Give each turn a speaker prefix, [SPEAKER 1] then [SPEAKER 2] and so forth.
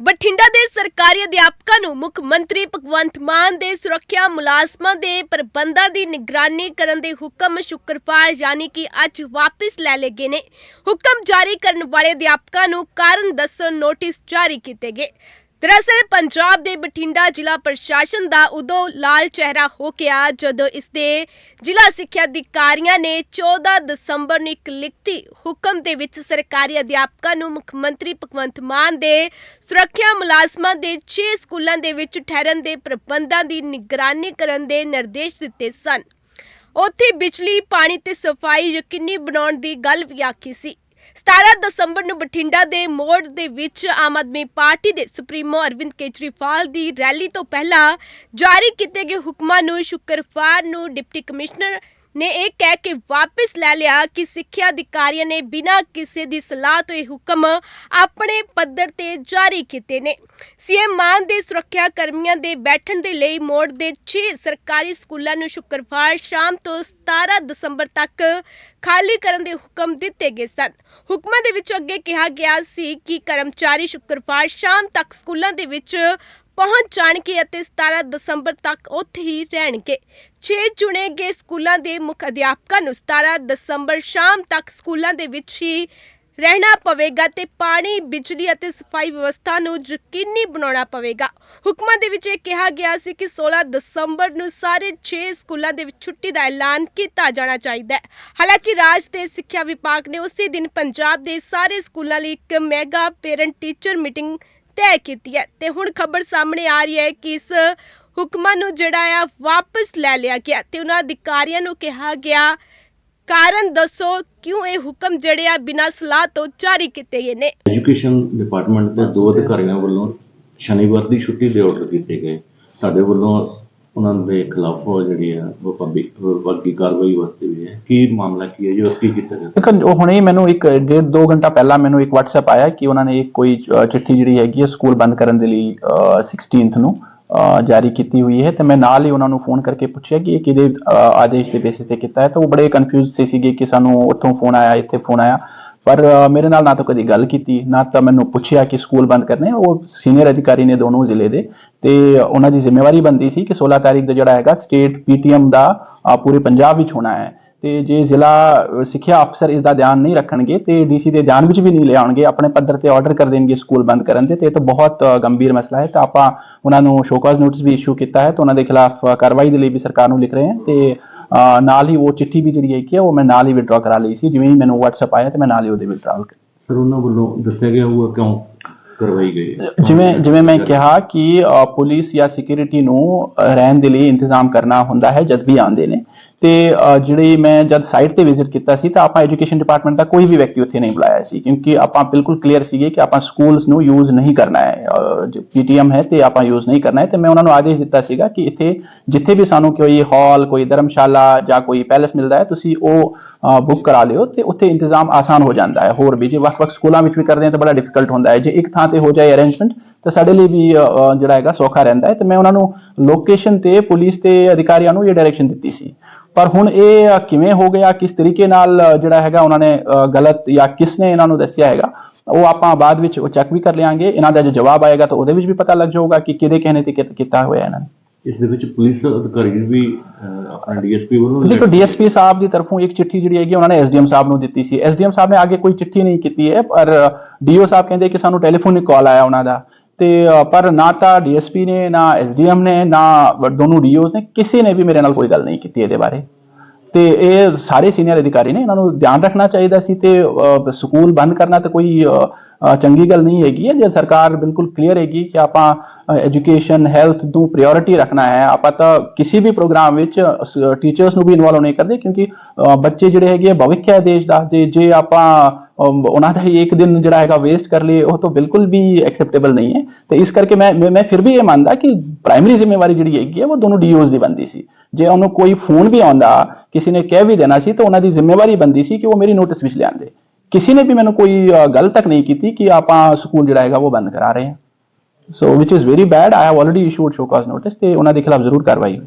[SPEAKER 1] ਬਠਿੰਡਾ ਦੇ ਸਰਕਾਰੀ ਅਧਿਆਪਕਾਂ ਨੂੰ ਮੁੱਖ ਮੰਤਰੀ ਭਗਵੰਤ ਮਾਨ ਦੇ ਸੁਰੱਖਿਆ ਮੁਲਾਜ਼ਮਾਂ ਦੇ ਪ੍ਰਬੰਧਾਂ ਦੀ ਨਿਗਰਾਨੀ ਕਰਨ ਦੇ ਹੁਕਮ ਸ਼ੁੱਕਰਵਾਰ ਯਾਨੀ ਕਿ ਅੱਜ ਵਾਪਸ ਲੈ ਲਏ ਗਏ ਨੇ। ਹੁਕਮ ਜਾਰੀ ਕਰਨ ਵਾਲੇ ਅਧਿਆਪਕਾਂ ਨੂੰ ਕਾਰਨ ਦੱਸੋ ਨੋਟਿਸ ਜਾਰੀ ਕੀਤੇ ਗਏ। ਦਰਅਸਲ ਪੰਜਾਬ ਦੇ ਬਠਿੰਡਾ ਜ਼ਿਲ੍ਹਾ ਪ੍ਰਸ਼ਾਸਨ ਦਾ ਉਦੋਂ ਲਾਲ ਚਿਹਰਾ ਹੋ ਗਿਆ ਜਦੋਂ ਇਸ ਦੇ ਜ਼ਿਲ੍ਹਾ ਸਿੱਖਿਆ ਅਧਿਕਾਰੀਆਂ ਨੇ 14 ਦਸੰਬਰ ਨੂੰ ਇੱਕ ਲਿਖਤੀ ਹੁਕਮ ਦੇ ਵਿੱਚ ਸਰਕਾਰੀ ਅਧਿਆਪਕਾਂ ਨੂੰ ਮੁੱਖ ਮੰਤਰੀ ਭਗਵੰਤ ਮਾਨ ਦੇ ਸੁਰੱਖਿਆ ਮੁਲਾਜ਼ਮਾਂ ਦੇ 6 ਸਕੂਲਾਂ ਦੇ ਵਿੱਚ ਠਹਿਰਨ ਦੇ ਪ੍ਰਬੰਧਾਂ ਦੀ ਨਿਗਰਾਨੀ ਕਰਨ ਦੇ ਨਿਰਦੇਸ਼ ਦਿੱਤੇ ਸਨ। ਉੱਥੇ ਬਿਜਲੀ, ਪਾਣੀ ਤੇ ਸਫ਼ਾਈ ਯਕੀਨੀ ਬਣਾਉਣ ਦੀ ਗੱਲ ਵੀ ਆਖੀ ਸੀ। 17 ਦਸੰਬਰ ਨੂੰ ਬਠਿੰਡਾ ਦੇ ਮੋੜ ਦੇ ਵਿੱਚ ਆਮ ਆਦਮੀ ਪਾਰਟੀ ਦੇ ਸੁਪਰੀਮੋ ਅਰਵਿੰਦ ਕੇਜਰੀਵਾਲ ਦੀ ਰੈਲੀ ਤੋਂ ਪਹਿਲਾਂ ਜਾਰੀ ਕੀਤੇ ਗਏ ਹੁਕਮਾਂ ਨੂੰ ਸ਼ੁੱਕਰਵਾਰ ਨੂੰ ਡਿਪਟੀ ਕਮਿਸ਼ਨਰ ਨੇ ਇਹ ਕਹਿ ਕੇ ਵਾਪਸ ਲੈ ਲਿਆ ਕਿ ਸਿੱਖਿਆ ਅਧਿਕਾਰੀਆਂ ਨੇ ਬਿਨਾਂ ਕਿਸੇ ਦੀ ਸਲਾਹ ਤੋਂ ਇਹ ਹੁਕਮ ਆਪਣੇ ਪੱਧਰ ਤੇ ਜਾਰੀ ਕੀਤੇ ਨੇ। ਸੀਐਮ ਮਾਨ ਦੇ ਸੁਰੱਖਿਆ ਕਰਮੀਆਂ ਦੇ ਬੈਠਣ ਦੇ ਲਈ ਮੋੜ ਦੇ 6 ਸਰਕਾਰੀ ਸਕੂਲਾਂ ਨੂੰ ਸ਼ੁੱਕਰਵਾਰ ਸ਼ਾਮ ਤੋਂ 17 ਦਸੰਬਰ ਤੱਕ ਖਾਲੀ ਕਰਨ ਦੇ ਹੁਕਮ ਦਿੱਤੇ ਗਏ ਸਨ। ਹੁਕਮਾਂ ਦੇ ਵਿੱਚ ਅੱਗੇ ਕਿਹਾ ਗਿਆ ਸੀ ਕਿ ਕਰਮਚਾਰੀ ਸ਼ੁੱਕਰਵਾਰ ਸ਼ਾਮ ਤੱਕ ਸਕੂਲਾਂ ਦੇ ਵਿੱਚ ਪਹੁੰਚ ਜਾਣਗੇ ਅਤੇ 17 ਦਸੰਬਰ ਤੱਕ ਉੱਥੇ ਹੀ ਰਹਿਣਗੇ। 6 ਚੁਣੇ ਗਏ ਸਕੂਲਾਂ ਦੇ ਮੁੱਖ ਅਧਿਆਪਕਾਂ ਨੂੰ 17 ਦਸੰਬਰ ਸ਼ਾਮ ਤੱਕ ਸਕੂਲਾਂ ਦੇ ਵਿੱਚ ਹੀ ਰਹਿਣਾ ਪਵੇਗਾ ਤੇ ਪਾਣੀ, ਬਿਜਲੀ ਅਤੇ ਸਫ਼ਾਈ ਵਿਵਸਥਾ ਨੂੰ ਯਕੀਨੀ ਬਣਾਉਣਾ ਪਵੇਗਾ। ਹੁਕਮਾਂ ਦੇ ਵਿੱਚ ਇਹ ਕਿਹਾ ਗਿਆ ਸੀ ਕਿ 16 ਦਸੰਬਰ ਨੂੰ ਸਾਰੇ 6 ਸਕੂਲਾਂ ਦੇ ਵਿੱਚ ਛੁੱਟੀ ਦਾ ਐਲਾਨ ਕੀਤਾ ਜਾਣਾ ਚਾਹੀਦਾ ਹੈ। ਹਾਲਾਂਕਿ ਰਾਜ ਦੇ ਸਿੱਖਿਆ ਵਿਭਾਗ ਨੇ ਉਸੇ ਦਿਨ ਪੰਜਾਬ ਦੇ ਸਾਰੇ ਸਕੂਲਾਂ ਲਈ ਇੱਕ ਮੈਗਾ ਪੇਰੈਂਟ ਟੀਚਰ ਮੀਟਿੰਗ ਤੈਅ ਕੀਤੀ ਹੈ ਤੇ ਹੁਣ ਖਬਰ ਸਾਹਮਣੇ ਆ ਰਹੀ ਹੈ ਕਿ ਇਸ ਹੁਕਮਾਂ ਨੂੰ ਜਿਹੜਾ ਆ ਵਾਪਸ ਲੈ ਲਿਆ ਗਿਆ ਤੇ ਉਹਨਾਂ ਅਧਿਕਾਰੀਆਂ ਨੂੰ ਕਿਹਾ ਗਿਆ ਕਾਰਨ ਦੱਸੋ ਕਿਉਂ ਇਹ ਹੁਕਮ ਜਿਹੜੇ ਆ ਬਿਨਾਂ ਸਲਾਹ ਤੋਂ ਜਾਰੀ ਕੀਤੇ ਗਏ ਨੇ?
[SPEAKER 2] ਐਜੂਕੇਸ਼ਨ ਡਿਪਾਰਟਮੈਂਟ ਦੇ ਦੋ ਅਧਿਕਾਰੀਆਂ ਵੱਲੋਂ ਸ਼ਨੀਵਾਰ ਦੀ ਛੁੱਟੀ ਦੇ ਆਰਡਰ ਕੀਤੇ ਗਏ। ਸਾਡੇ ਵੱਲੋਂ ਉਹਨਾਂ ਦੇ ਖਿਲਾਫ ਉਹ ਜਿਹੜੀ ਆ ਉਹ ਪਬਲਿਕ ਵਰਗੀ ਕਾਰਵਾਈ ਵਾਸਤੇ ਵੀ ਹੈ। ਕੀ ਮਾਮਲਾ ਕੀ ਹੈ ਜੋ ਕੀ ਕੀਤਾ ਗਿਆ
[SPEAKER 3] ਦੇਖੋ ਉਹ ਹੁਣੇ ਮੈਨੂੰ ਇੱਕ ਡੇਢ ਦੋ ਘੰਟਾ ਪਹਿਲਾਂ ਮੈਨੂੰ ਇੱਕ WhatsApp ਆਇਆ ਕਿ ਉਹਨਾਂ ਨੇ ਇੱਕ ਕੋਈ ਚਿੱਠੀ ਜਿਹੜੀ ਹੈਗੀ ਹੈ ਸਕੂਲ ਬੰਦ ਕਰਨ ਦੇ ਲਈ ਅ, 16th ਨੂੰ। ਜਾਰੀ ਕੀਤੀ ਹੋਈ ਹੈ ਤੇ ਮੈਂ ਨਾਲ ਹੀ ਉਹਨਾਂ ਨੂੰ ਫੋਨ ਕਰਕੇ ਪੁੱਛਿਆ ਕਿ ਇਹ ਕਿਹਦੇ ਆਦੇਸ਼ ਦੇ ਬੇਸਿਸ ਤੇ ਕੀਤਾ ਹੈ। ਤਾਂ ਉਹ ਬੜੇ ਕਨਫਿਊਜ਼ ਸੀ ਸੀਗੇ ਕਿ ਸਾਨੂੰ ਉੱਥੋਂ ਫੋਨ ਆਇਆ, ਇੱਥੇ ਫੋਨ ਆਇਆ। ਪਰ ਮੇਰੇ ਨਾਲ ਨਾ ਤਾਂ ਕਦੀ ਗੱਲ ਕੀਤੀ, ਨਾ ਤਾਂ ਮੈਨੂੰ ਪੁੱਛਿਆ ਕਿ ਸਕੂਲ ਬੰਦ ਕਰਨੇ। ਉਹ ਸੀਨੀਅਰ ਅਧਿਕਾਰੀ ਨੇ ਦੋਨੋਂ ਜ਼ਿਲ੍ਹੇ ਦੇ ਤੇ ਉਹਨਾਂ ਦੀ ਜ਼ਿੰਮੇਵਾਰੀ ਬੰਦੀ ਸੀ ਕਿ 16 ਤਾਰੀਖ ਦਾ ਜਿਹੜਾ ਹੈਗਾ ਸਟੇਟ ਪੀਟੀਐਮ ਦਾ ਪੂਰੇ ਪੰਜਾਬ ਵਿੱਚ ਹੋਣਾ ਹੈ। ਤੇ ਜੇ ਜ਼ਿਲ੍ਹਾ ਸਿੱਖਿਆ ਅਫਸਰ ਇਸ ਦਾ ਧਿਆਨ ਨਹੀਂ ਰੱਖਣਗੇ ਤੇ ਡੀਸੀ ਦੇ ਧਿਆਨ ਵਿੱਚ ਵੀ ਨਹੀਂ ਲਿਆਉਣਗੇ ਆਪਣੇ ਪੱਧਰ ਤੇ ਆਰਡਰ ਕਰ ਦੇਣਗੇ ਸਕੂਲ ਬੰਦ ਕਰਨ ਦੇ ਤੇ ਇਹ ਤਾਂ ਬਹੁਤ ਗੰਭੀਰ ਮਸਲਾ ਹੈ। ਤਾਂ ਆਪਾਂ ਉਹਨਾਂ ਨੂੰ ਸ਼ੋਕਾਜ਼ ਨੋਟਿਸ ਵੀ ਇਸ਼ੂ ਕੀਤਾ ਹੈ ਤਾਂ ਉਹਨਾਂ ਦੇ ਖਿਲਾਫ ਕਾਰਵਾਈ ਦੇ ਲਈ ਵੀ ਸਰਕਾਰ ਨੂੰ ਲਿਖ ਰਹੇ ਹਾਂ। ਤੇ ਨਾਲ ਹੀ ਉਹ ਚਿੱਠੀ ਵੀ ਜਿਹੜੀ ਹੈ ਕਿ ਉਹ ਮੈਂ ਨਾਲ ਹੀ ਵਿਡਰਾ ਕਰਾ ਲਈ ਸੀ ਜਿਵੇਂ ਹੀ ਮੈਨੂੰ WhatsApp ਆਇਆ ਤੇ ਮੈਂ ਨਾਲ ਹੀ ਉਹਦੇ ਵਿਡਰਾਲ
[SPEAKER 2] ਸਰ ਉਹਨਾਂ ਵੱਲੋਂ ਦੱਸਿਆ ਗਿਆ ਹੋਊਗਾ ਕਿਉਂ ਕਰਵਾਈ ਗਈ
[SPEAKER 3] ਜਿਵੇਂ ਜਿਵੇਂ ਮੈਂ ਕਿਹਾ ਕਿ ਪੁਲਿਸ ਜਾਂ ਸਿਕਿਉਰਿਟੀ ਨੂੰ ਰਹਿਣ ਦੇ ਲਈ ਇੰਤਜ਼ਾਮ ਕਰਨਾ ਹੁੰਦਾ ਹੈ ਜਦ ਵੀ ਆਉਂਦੇ ਨੇ। ਤੇ ਜਿਹੜੀ ਮੈਂ ਜਦ ਸਾਈਟ ਤੇ ਵਿਜ਼ਿਟ ਕੀਤਾ ਸੀ, ਤਾਂ ਆਪਾਂ ਐਜੂਕੇਸ਼ਨ ਡਿਪਾਰਟਮੈਂਟ ਦਾ ਕੋਈ ਵੀ ਵਿਅਕਤੀ ਉੱਥੇ ਨਹੀਂ ਬੁਲਾਇਆ ਸੀ, ਕਿਉਂਕਿ ਆਪਾਂ ਬਿਲਕੁਲ ਕਲੀਅਰ ਸੀਗੇ ਕਿ ਆਪਾਂ ਸਕੂਲਸ ਨੂੰ ਯੂਜ਼ ਨਹੀਂ ਕਰਨਾ ਹੈ ਪੀਟੀਐਮ ਹੈ ਤੇ ਆਪਾਂ ਯੂਜ਼ ਨਹੀਂ ਕਰਨਾ ਹੈ, ਤੇ ਮੈਂ ਉਹਨਾਂ ਨੂੰ ਆਦੇਸ਼ ਦਿੱਤਾ ਸੀਗਾ ਕਿ ਇੱਥੇ ਜਿੱਥੇ ਵੀ ਸਾਨੂੰ ਕੋਈ ਹਾਲ ਕੋਈ ਧਰਮਸ਼ਾਲਾ ਜਾਂ ਕੋਈ ਪੈਲੇਸ ਮਿਲਦਾ ਹੈ, ਤੁਸੀਂ ਉਹ ਬੁੱਕ ਕਰਾ ਲਿਓ ਤੇ ਉੱਥੇ ਇੰਤਜ਼ਾਮ ਆਸਾਨ ਹੋ ਜਾਂਦਾ ਹੈ, ਹੋਰ ਵੀ ਜੇ ਵੱਖ-ਵੱਖ ਸਕੂਲਾਂ ਵਿੱਚ ਵੀ ਕਰਦੇ ਹਾਂ ਤਾਂ ਬੜਾ ਡਿਫਿਕਲਟ ਹੁੰਦਾ ਹੈ, ਜੇ ਇੱਕ ਥਾਂ ਤੇ ਹੋ ਜਾਏ ਅਰੇਂਜਮੈਂਟ ਤਾਂ ਸਾਡੇ ਲਈ ਵੀ ਜਿਹੜਾ ਹੈਗਾ ਸੌਖਾ ਰਹਿੰਦਾ ਹੈ, ਤੇ ਮੈਂ ਉਹਨਾਂ ਨੂੰ ਲੋਕੇਸ਼ਨ ਤੇ ਪੁਲਿਸ ਤੇ ਅਧਿਕਾਰੀਆਂ ਨੂੰ ਇਹ ਡਾਇਰੈਕਸ਼ਨ ਦਿੱਤੀ ਸੀ। ਪਰ ਹੁਣ ਇਹ ਕਿਵੇਂ ਹੋ ਗਿਆ ਕਿਸ ਤਰੀਕੇ ਨਾਲ ਜਿਹੜਾ ਹੈਗਾ ਉਹਨਾਂ ਨੇ ਗਲਤ ਜਾਂ ਕਿਸ ਨੇ ਇਹਨਾਂ ਨੂੰ ਦੱਸਿਆ ਹੈਗਾ ਉਹ ਆਪਾਂ ਬਾਅਦ ਵਿੱਚ ਉਹ ਚੈੱਕ ਵੀ ਕਰ ਲਿਆਂਗੇ। ਇਹਨਾਂ ਦਾ ਜੋ ਜਵਾਬ ਆਏਗਾ ਤਾਂ ਉਹਦੇ ਵਿੱਚ ਵੀ ਪਤਾ ਲੱਗ ਜਾਊਗਾ ਕਿ ਕਿਹਦੇ ਕਹਿਣੇ ਤੇ ਕੀਤਾ ਹੋਇਆ ਇਹਨਾਂ ਨੇ।
[SPEAKER 2] ਇਸ ਦੇ ਵਿੱਚ ਪੁਲਿਸ ਅਧਿਕਾਰੀ ਵੀ ਆਪਣਾ ਡੀਐਸਪੀ ਵੱਲੋਂ
[SPEAKER 3] ਦੇਖੋ ਡੀਐਸਪੀ ਸਾਹਿਬ ਦੀ ਤਰਫੋਂ ਇੱਕ ਚਿੱਠੀ ਜਿਹੜੀ ਹੈਗੀ ਉਹਨਾਂ ਨੇ ਐਸਡੀਐਮ ਸਾਹਿਬ ਨੂੰ ਦਿੱਤੀ ਸੀ। ਐਸਡੀਐਮ ਸਾਹਿਬ ਨੇ ਅੱਗੇ ਕੋਈ ਚਿੱਠੀ ਨਹੀਂ ਕੀਤੀ ਹੈ ਪਰ ਡੀਓ ਸਾਹਿਬ ਕਹਿੰਦੇ ਕਿ ਸਾਨੂੰ ਟੈਲੀਫੋਨਿਕ ਕਾਲ ਆਇਆ ਉਹਨਾਂ ਦਾ। ਤੇ ਪਰ ਨਾ ਤਾਂ ਡੀਐਸਪੀ ਨੇ, ਨਾ ਐਸਡੀਐਮ ਨੇ, ਨਾ ਦੋਨੋਂ ਡੀਓਸ ਨੇ, ਕਿਸੇ ਨੇ ਵੀ ਮੇਰੇ ਨਾਲ ਕੋਈ ਗੱਲ ਨਹੀਂ ਕੀਤੀ ਇਹਦੇ ਬਾਰੇ। ਤੇ ਇਹ ਸਾਰੇ ਸੀਨੀਅਰ ਅਧਿਕਾਰੀ ਨੇ ਇਹਨਾਂ ਨੂੰ ਧਿਆਨ ਰੱਖਣਾ ਚਾਹੀਦਾ ਸੀ ਤੇ ਸਕੂਲ ਬੰਦ ਕਰਨਾ ਤਾਂ ਕੋਈ ਚੰਗੀ ਗੱਲ ਨਹੀਂ ਹੈਗੀ ਹੈ। ਜੇ ਸਰਕਾਰ ਬਿਲਕੁਲ ਕਲੀਅਰ ਹੈਗੀ ਕਿ ਆਪਾਂ ਐਜੂਕੇਸ਼ਨ ਹੈਲਥ ਨੂੰ ਪ੍ਰਾਇੋਰਟੀ ਰੱਖਣਾ ਹੈ, ਆਪਾਂ ਤਾਂ ਕਿਸੇ ਵੀ ਪ੍ਰੋਗਰਾਮ ਵਿੱਚ ਟੀਚਰਸ ਨੂੰ ਵੀ ਇਨਵੋਲਵ ਨਹੀਂ ਕਰਦੇ ਕਿਉਂਕਿ ਬੱਚੇ ਜਿਹੜੇ ਹੈਗੇ ਆ, ਭਵਿੱਖ ਹੈ ਦੇਸ਼ ਦਾ। ਜੇ ਜੇ ਆਪਾਂ ਉਹਨਾਂ ਦਾ ਹੀ ਇੱਕ ਦਿਨ ਜਿਹੜਾ ਹੈਗਾ ਵੇਸਟ ਕਰ ਲਈਏ, ਉਹ ਤਾਂ ਬਿਲਕੁਲ ਵੀ ਐਕਸੈਪਟੇਬਲ ਨਹੀਂ ਹੈ। ਤੇ ਇਸ ਕਰਕੇ ਮੈਂ ਮੈਂ ਫਿਰ ਵੀ ਇਹ ਮੰਨਦਾ ਕਿ ਪ੍ਰਾਇਮਰੀ ਜ਼ਿੰਮੇਵਾਰੀ ਜਿਹੜੀ ਹੈਗੀ ਹੈ ਉਹ ਦੋਨੋਂ ਡੀਓਜ਼ ਦੀ ਬੰਦੀ ਸੀ। ਜੇ ਉਹਨੂੰ ਕੋਈ ਫੋਨ ਵੀ ਆਉਂਦਾ, ਕਿਸੇ ਨੇ ਕਹਿ ਵੀ ਦੇਣਾ ਸੀ, ਤਾਂ ਉਹਨਾਂ ਦੀ ਜ਼ਿੰਮੇਵਾਰੀ ਬੰਦੀ ਸੀ ਕਿ ਉਹ ਮੇਰੀ ਨੋਟਿਸ ਵਿੱਚ ਲਿਆਂਦੇ। ਕਿਸੇ ਨੇ ਵੀ ਮੈਨੂੰ ਕੋਈ ਗੱਲ ਤੱਕ ਨਹੀਂ ਕੀਤੀ ਕਿ ਆਪਾਂ ਸਕੂਲ ਜਿਹੜਾ ਹੈਗਾ, ਉਹ ਬੰਦ ਕਰਾ ਰਹੇ ਹਾਂ। So which is very bad I have already issued show cause notice ਤੇ ਉਹਨਾਂ ਦੇ ਖਿਲਾਫ ਜ਼ਰੂਰ ਕਾਰਵਾਈ ਹੋਈ